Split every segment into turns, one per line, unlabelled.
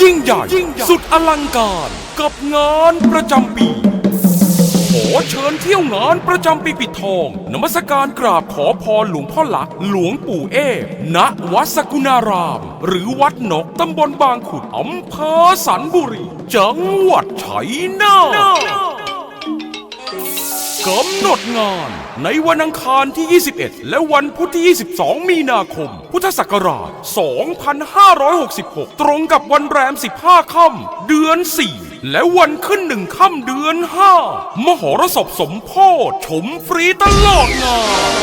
ยิ่งใหญ่สุดอลังการกับงานประจำปี ขอเชิญเที่ยวงานประจำปีปิดทอง นมัสการกราบขอพรหลวงพ่อหลัก หลวงปู่เอฟณวัดสกุณาราม หรือวัดนกตำบลบางขุดอำเภอสันบุรี จังหวัดชัยนาท กำหนดงาน ในวันอังคารที่ 21 และวันพุธที่ 22 มีนาคม พุทธศักราช 2566 ตรงกับวันแรม 15 ค่ำเดือน 4 และวันขึ้นหนึ่งค่ำเดือน 5 มหรสพสมโพธิชมฟรีตลอดงาน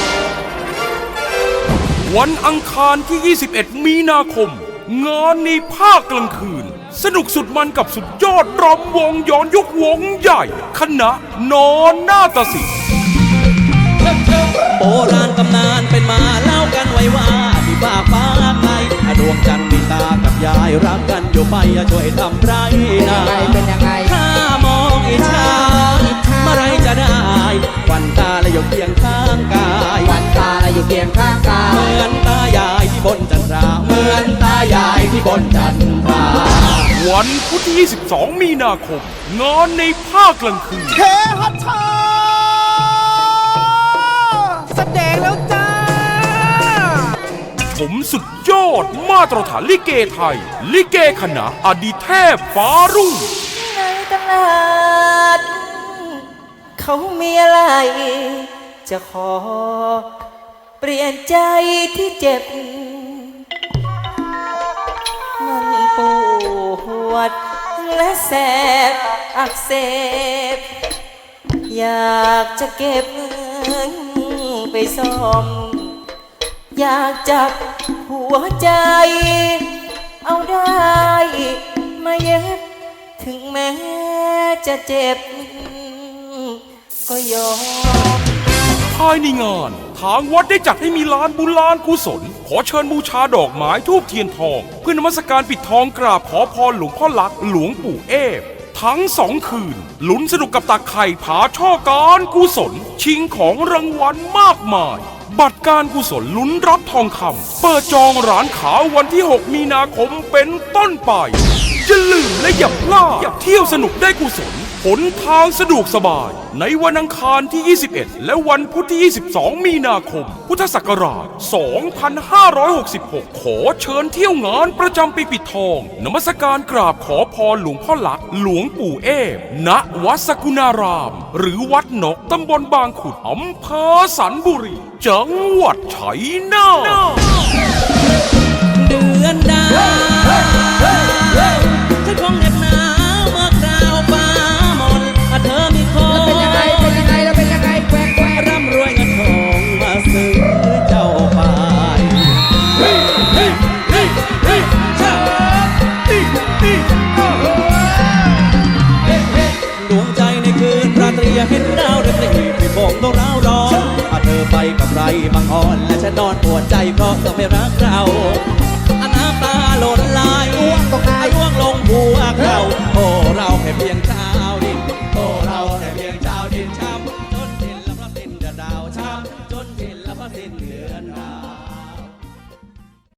วันอังคารที่ 21 มีนาคม งานในภาคกลางคืน สนุกสุดมันกับสุดยอดรำวงย้อนยุควงใหญ่ คณะนอนหน้าตสิน
โบราณตำนานเป็นมาเล่ากันไว้ว่าที่ฟ้าฟ้าไกลดวงจันทร์มีตากับยายรักกันอยู่ไปช่วยทำไรนา
เป็นยังไง
ถ้ามองอิจฉาเมื่อไรจะได้ควันตาและอยู่เคียงข้างกาย
วันตาและอยู่เคียงข้างกา
เนจันทรา
วันพุธที่ 22 มีนาคม งานในภาคกลางคืน
เทฮัทชาแสดงแล้วจ้า
ชมสุดยอดมาตรฐานลิเกไทย ลิเกคณะอดีเทพฟ้ารุ่ง
ในตลาด เขามีอะไร จะขอ เปลี่ยนใจที่เจ็บ วดและแสบอักเสบ อยากจะเก็บเงินไปซ่อม อยากจับหัวใจ เอาได้มาเย็บถึงแม้จะเจ็บ ก็ยอม
ภายในงานางวัดได้จัดให้มีลานบุญลานกุศล ขอเชิญบูชาดอกไม้ทูบเทียนทอง เพื่อนมัสการปิดทองกราบขอพรหลวงพ่อหลักหลวงปู่เอฟทั้งสองคืน ลุ้นสนุกกับตักไข่ผาช่อการกุศล ชิงของรางวัลมากมาย บัตรการกุศลลุ้นรับทองคำเปิดจองร้านขาววันที่ 6 มีนาคมเป็นต้นไปอย่าลืมและอย่าพลาดเที่ยวสนุกได้กุศล หนทางสะดวกสบาย ในวันอังคารที่ 21 และวันพุธที่ 22 มีนาคม พุทธศักราช 2566 ขอเชิญเที่ยวงานประจำปีปิดทอง นมัสการกราบขอพรหลวงพ่อหลัก หลวงปู่เอฟณวัดสกุณาราม หรือวัดนกตำบลบางขุดอำเภอสันบุรี จังหวัดชัยนาท
เดือนดาว ใครบางอ่อนและฉันนอนปวดใจเพราะเธอไม่รักเรา